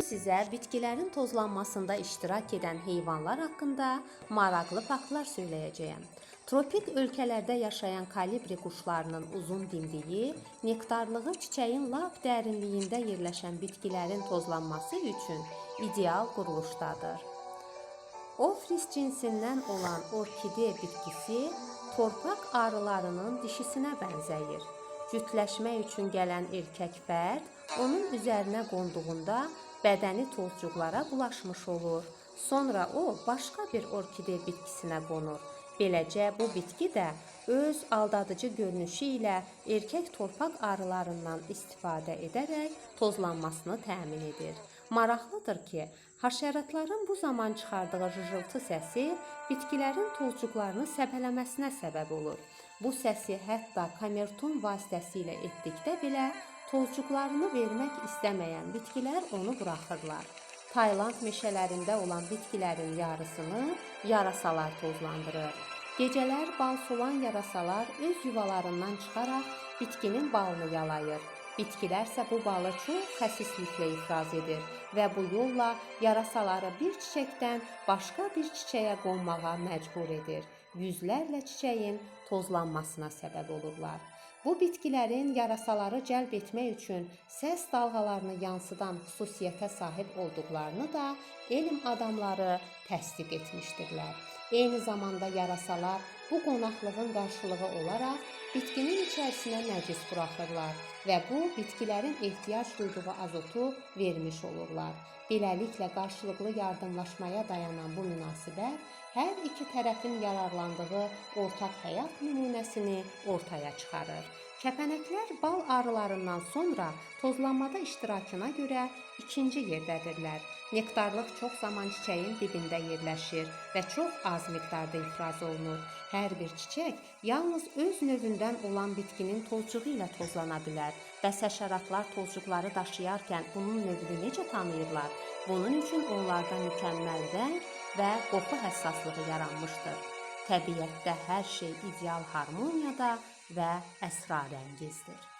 Sizə bitkilərin tozlanmasında iştirak edən heyvanlar haqqında maraqlı faktlar söyləyəcəyəm. Tropik ölkələrdə yaşayan kolibri quşlarının uzun dimdiyi nektarlığı çiçəyin lap dərinliyində yerləşən bitkilərin tozlanması üçün ideal quruluşdadır. Ofris cinsindən olan orkide bitkisi torpaq arılarının dişisinə bənzəyir. Cütləşmək üçün gələn erkək fərd onun üzərinə qonduğunda bədəni tozcuqlara bulaşmış olur. Sonra o başqa bir orkide bitkisinə qonur. Beləcə bu bitki də öz aldadıcı görünüşü ilə erkək torpaq arılarından istifadə edərək tozlanmasını təmin edir. Maraqlıdır ki, haşəratların bu zaman çıxardığı jıjıltı səsi bitkilərin tozcuqlarını səpələməsinə səbəb olur. Bu səsi hətta kamerton vasitəsilə etdikdə belə tozcuqlarını vermək istəməyən bitkilər onu buraxırlar. Tayland meşələrində olan bitkilərin yarısını yarasalar tozlandırır. Gecələr bal solan yarasalar öz yuvalarından çıxaraq bitkinin balını yalayır. Bitkilər isə bu balı çox xəsisliklə ifraz edir və bu yolla yarasaları bir çiçəkdən başqa bir çiçəyə qonmağa məcbur edir. Yüzlərlə çiçəyin tozlanmasına səbəb olurlar. Bu bitkilərin yarasaları cəlb etmək üçün səs dalğalarını yansıdan xüsusiyyətə sahib olduqlarını da elm adamları təsdiq etmişdirlər. Eyni zamanda yarasalar bu qonaqlığın qarşılığı olaraq bitkinin içərisinə nəcis buraxırlar və bu bitkilərin ehtiyac duyduğu azotu vermiş olurlar. Beləliklə qarşılıqlı yardımlaşmaya dayanan bu münasibət hər iki tərəfin yararlandığı ortaq həyat nümunəsini ortaya çıxarır. Kəpənəklər bal arılarından sonra tozlanmada iştirakına görə ikinci yerdədirlər. Nektarlıq çox zaman çiçəyin dibində yerləşir və çox az miqdarda ifraz olunur. Hər bir çiçək yalnız öz növündən olan bitkinin tozcuğu ilə tozlana bilər və həşəratlar tozcuqları daşıyarkən bunun növünü necə tanıyırlar? Bunun üçün onlarda mükəmməl rəng və qoxu həssaslığı yaranmışdır. Təbiətdə hər şey ideal harmoniyada və əsrarəngizdir.